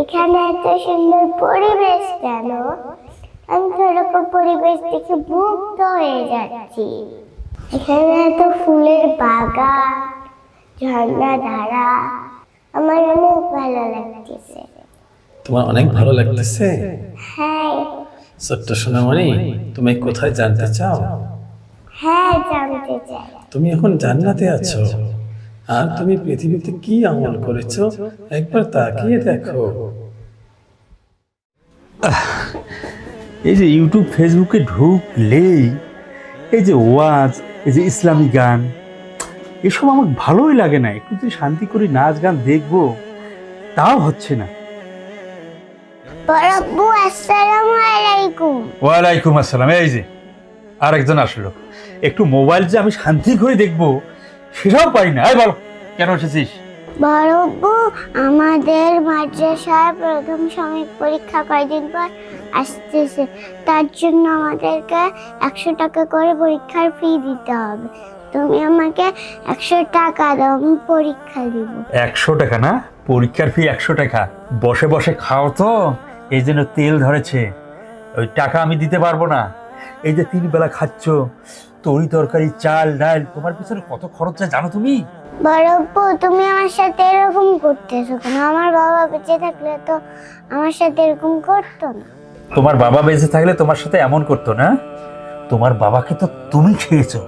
এখানে এত সুন্দর পরিবেশ কেন? আমি তো পরিবেশ দেখে মুগ্ধ হয়ে যাচ্ছি। এখানে এত ফুলের বাগান ঝর্ণা ধারা আমার অনেক ভালো লাগতেছে। তোমার অনেক ভালো লাগতেছে? হ্যাঁ। ছোট্ট সোনামণি তুমি কোথায় জানতে চাও? হ্যাঁ জানতে চাই। তুমি এখন জান্নাতে আছো। আর তুমি পৃথিবীতে কি আমল করেছ? একবার তাকিয়ে দেখো। এই যে ইউটিউব ফেসবুকে ঢুকলেই এই যে ওয়াজ এই যে ইসলামী গান এসব আমার ভালোই লাগে না। একটু যদি শান্তি করে নাচ গান দেখব তাও হচ্ছে না। ওয়ালাইকুম আসসালাম। এই যে আরেকজন আসলো। একটু মোবাইল যে আমি শান্তি করে দেখব সেটাও পারি না। এই বল কেন এসেছিস? বরব্বু আমাদের মাদ্রাসায় প্রথম সাময়িক পরীক্ষা কয়দিন পর আসতেছে। তার জন্য আমাদেরকে একশো টাকা করে পরীক্ষার ফি দিতে হবে। তুমি আমাকে একশো টাকা দাও আমি পরীক্ষা দিব। একশো টাকা না? পরীক্ষার ফি একশো টাকা। বসে বসে খাও তো। এই জন্য তেল ধরেছে। ওই টাকা আমি দিতে পারব না। এই যে তিন বেলা খাচ্ছ তরি তরকারি চাল ডাল তোমার পিছনে কত খরচ যায় জানো তুমি? বরব্বু তুমি আমার সাথে এরকম করতেছো কেন? আমার বাবা বেঁচে থাকলে তো আমার সাথে এরকম করতো না। তোমার বাবা বেঁচে থাকলে তোমার সাথে এমন করতো না? তোমার বাবাকে তো তুমি খেয়েছো।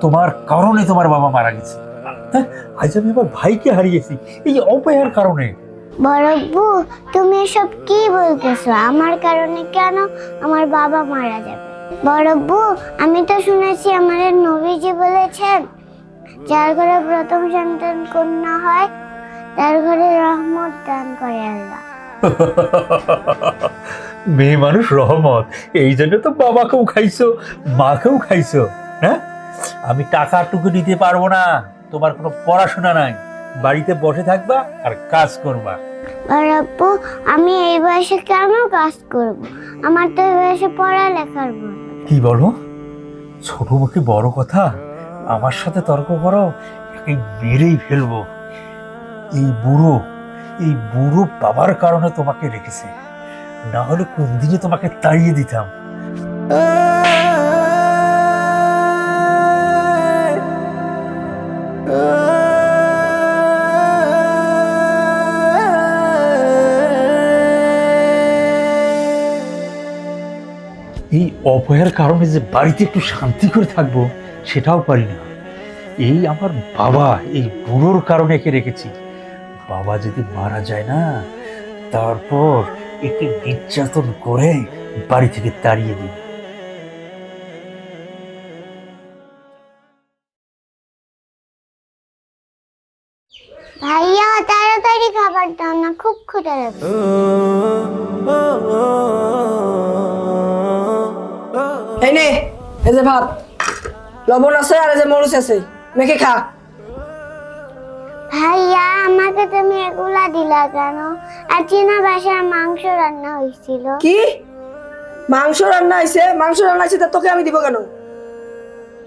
তোমার কারণে তোমার বাবা মারা গেছে। হ্যাঁ আজ আমি আমার ভাইকে হারিয়েছি। এই অপয়ার কারণে। বরব্বু তুমি এসব কি বলতেছো? আমার কারণে কেন আমার বাবা মারা যাবে? বরব্বু আমি তো শুনেছি আমাদের নবীজি বলেছেন যার ঘরে প্রথম সন্তান কন্যা হয় তার ঘরে রহমত দান করে আল্লাহ। মেয়ে মানুষ রহমত এই জন্য তো বাবাকেও খাইছো মাকেও খাইছো হ্যাঁ? আমি টাকাটুকু দিতে পারব না তোমার কোনো পড়াশোনা নাই বাড়িতে বসে থাকবা আর কাজ করবা। বরব্বু আমি এই বয়সে কেন কাজ করব? আমার তো এই বয়সে পড়ালেখার বয়স কি বলো ছোট মুখে বড় কথা? আমার সাথে তর্ক করো একে মেরেই ফেলব। এই বুড়ো এই বুড়ো বাবার কারণে তোমাকে রেখেছে। না হলে কোন দিনে তোমাকে তাড়িয়ে দিতাম। এই অপয়ার কারণে যে বাড়িতে একটু শান্তি করে থাকব সেটাও পারি না। এই আমার বাবা এই বুড়োর কারণে একে রেখেছি। বাবা যদি মারা যায় না তারপর একে নির্যাতন করে বাড়ি থেকে তাড়িয়ে দিই। ভাইয়া তাড়াতাড়ি খাবার দাও না খুব ক্ষুধা লাগছে। এই নে এই যে ভাত। লবণ আছে আর এই যে মরিচ আছে। মেখে খা। ভাইয়া আমাকে তুমি এগুলা দিলা কেন? আর চীনা বাসার মাংস রান্না হয়েছিল কি? মাংস রান্না হয়েছে মাংস রান্না হয়েছে তা তোকে আমি দিব কেন?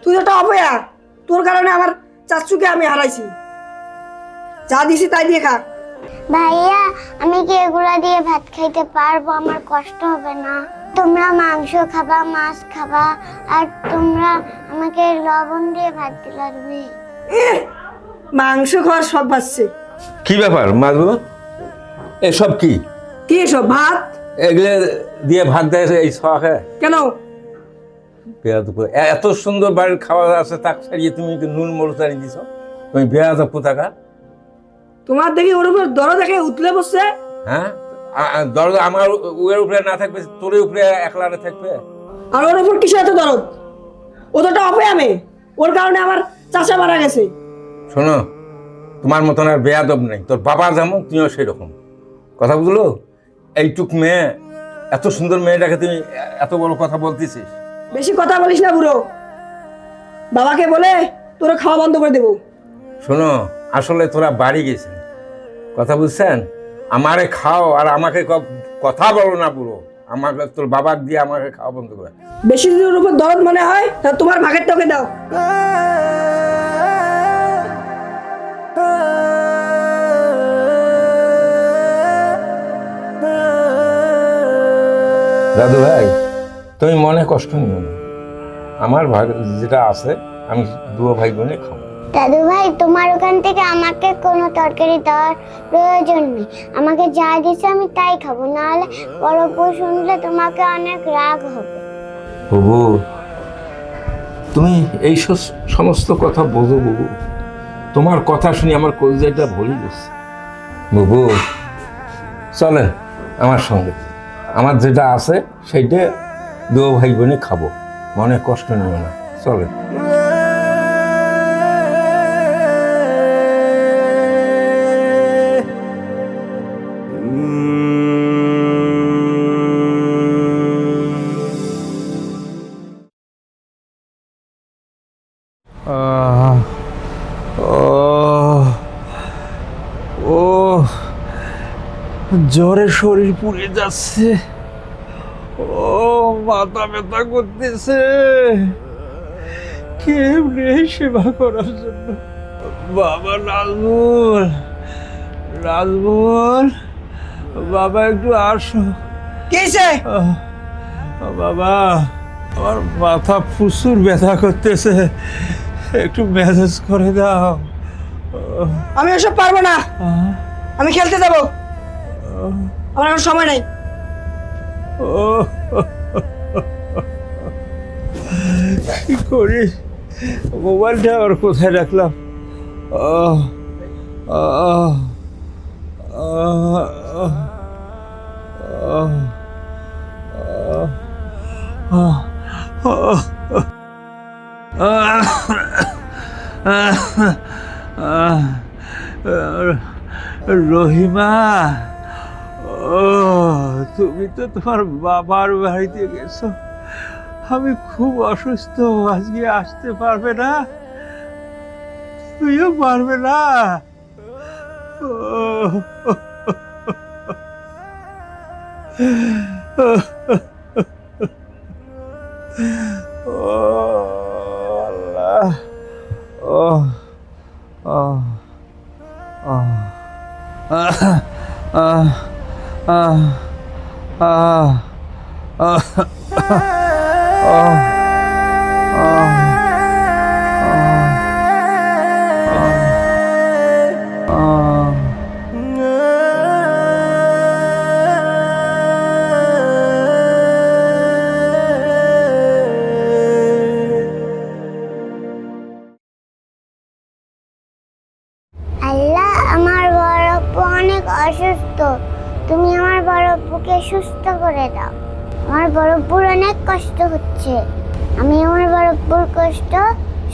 তুই তো একটা অপয়া। তোর কারণে আমার চাচুকে আমি হারাইছি। যা দিছি তাই দিয়ে খা। ভাইয়া আমি কি এগুলা দিয়ে ভাত খাইতে পারব? আমার কষ্ট হবে না। তোমরা মাংস খাবা মাছ খাবা আর তোমরা আমাকে লবণ দিয়ে ভাত দিলা তুমি মাংস খাওয়ার সব বাচ্চে কি ব্যাপার মাছগুলো এসব কি? কি এসব ভাত? এগুলো দিয়ে ভাত দেয় এই শখে কেন? এত সুন্দর বাড়ির খাবার আছে তাক ছাড়িয়ে তুমি একটু নুন মরু ছাড়িয়ে দিছ? তুমি বেড়াত পোতাকা? তোমার দেখি ওর উপর দর দেখে উতলে বসছে। হ্যাঁ? দরজা আমার উয়ের উপরে না থাকবে তোর উপরে একলারে থাকবে? আর ওর উপর কিসে এত দরদ? ও তো অপয়া মেয়ে ওর কারণে আমার চাচা মারা গেছে। শোনো তোমার মতন আর বেয়াদব নেই। তোর বাবা যেমন তুমিও সেরকম। কথা বুঝলো? এইটুক মেয়ে এত সুন্দর মেয়েটাকে তুমি এত বড় কথা বলতেছিস। বেশি কথা বলিস না বুড়ো। বাবাকে বলে তোর খাওয়া বন্ধ করে দেবো। শোনো আসলে তোরা বাড়ি গেছেন। কথা বুঝছেন? আমারে খাও আর আমাকে কথা বলো না পুরো আমাকে তোর বাবাক দিয়ে আমাকে খাওয়া বন্ধ করে বেশি দিনের উপর দরদ মনে হয় তা তোমার ভাগের তোকে দাও। দাদু ভাই তুমি মনে কষ্ট নিও না। আমার ভাগ যেটা আছে আমি দুয়ো ভাই বোনে খাব। দাদু ভাই, তোমার ওখান থেকে আমাকে কোনো তরকারি দেওয়ার প্রয়োজন নেই। আমাকে যা দিছে আমি তাই খাব, নাহলে বউ শুনলে তোমাকে অনেক রাগ হবে। বুবু, তুমি এই সমস্ত কথা বোঝো বুবু। তোমার কথা শুনে আমার কলজাইটা ভরে গেছে। বুবু চলেন আমার সঙ্গে। আমার যেটা আছে, সেইটা দুও ভাই বোনে খাব। মনে কষ্ট নেবে না চলেন জ্বরে শরীর পুড়ে যাচ্ছে। ও, মাথা ব্যথা করতেছে। কেউ নেই সেবা করার জন্য? বাবা নাজমুল নাজমুল বাবা একটু আসো। কি হয়েছে আহ, বাবা আমার মাথা প্রচুর ব্যথা করতেছে। একটু মেসেজ করে দাও। আমি ওসব পারব না। আমি খেলতে যাব। আমার এখন সময় নেই। ও কি করি? মোবাইলটা আবার কোথায় রাখলাম? আহ, আহ, আহ, আহ, আহ, আহ, আহ, আহ, আহ, রহিমা, ও, তুমি তো তোমার বাবার বাড়িতে গেছো। আমি খুব অসুস্থ, আজকে আসতে পারবে না। তুইও পারবে না। ও আল্লাহ ও আহ হচ্ছে আমি আমার বড় আপুর কষ্ট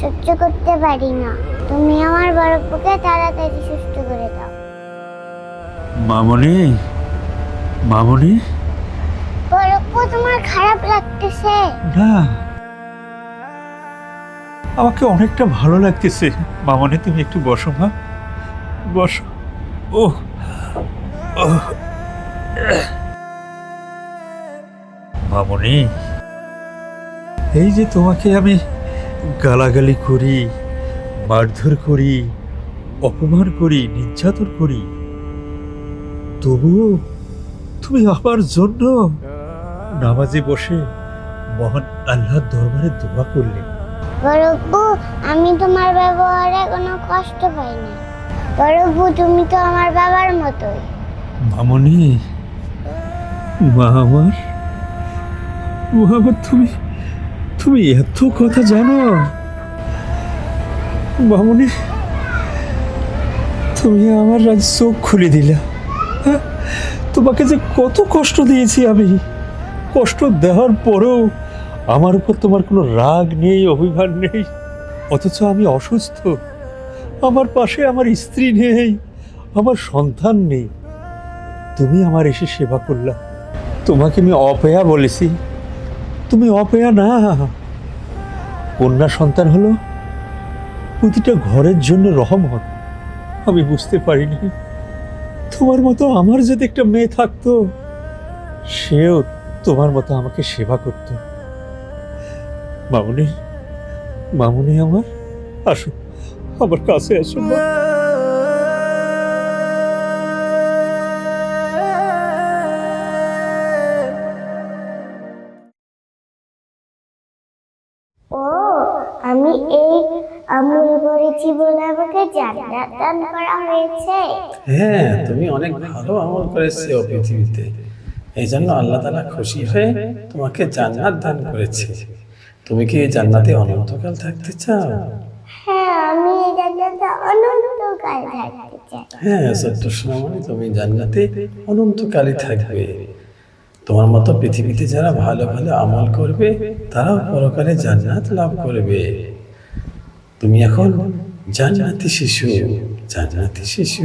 সহ্য করতে পারি না। তুমি আমার বড় আপুকে তাড়াতাড়ি সুস্থ করে দাও। মামনি? মামনি? আপু তোমার খারাপ লাগতেছে। না। আমাকে অনেকটা ভালো লাগতেছে। মামনি তুমি একটু বসো মা। বসো। ও মামনি? এই যে তোমাকে আমি গালাগালি করি মারধর করি অপমান করি নির্যাতন করি তবুও তুমি আমার জন্য নামাজে বসে মহান আল্লাহর দরবারে দোয়া করলে। আমি তোমার ব্যবহারে কোনো কষ্ট পাই না। আপু তুমি তো আমার বাবার মতোই। মামনি মা আমার মা আমার তুমি তুমি এত কথা জানো? মামনি তুমি আমার আজ চোখ খুলে দিলা। হ্যাঁ? তোমাকে যে কত কষ্ট দিয়েছি আমি। কষ্ট দেওয়ার পরেও আমার উপর তোমার কোনো রাগ নেই, অভিমান নেই। অথচ আমি অসুস্থ। আমার পাশে আমার স্ত্রী নেই, আমার সন্তান নেই। তুমি আমার এসে সেবা করলা। তোমাকে আমি অপেয়া বলেছি। তুমি অপেয়া না। কন্যা সন্তান হলো প্রতিটা ঘরের জন্য রহমত। আমি বুঝতে পারিনি। তোমার মতো আমার যদি একটা মেয়ে থাকতো, সেও তোমার মতো আমাকে সেবা করতো। মামুনি মামুনি আমার, আসো, আমার কাছে আসো মা। করেছি বলে আমাকে জান্নাত দান করা হয়েছে। হ্যাঁ তুমি অনেক ভালো আমল করেছ পৃথিবীতে। এই জন্য আল্লাহ তালা খুশি হয়ে তোমাকে জান্নাত দান করেছে। তুমি কি এই জান্নাতে অনন্তকাল থাকতে চাও? হ্যাঁ আমি এই জান্নাতে অনন্তকাল থাকতে চাই। হ্যাঁ সত্য সোনামণি তুমি জান্নাতে অনন্তকালই থাকবে। তোমার মতো পৃথিবীতে যারা ভালো ভালো আমল করবে তারাও পরকালে জান্নাত লাভ করবে। তুমি এখন জান্নাতি শিশু জান্নাতি শিশু।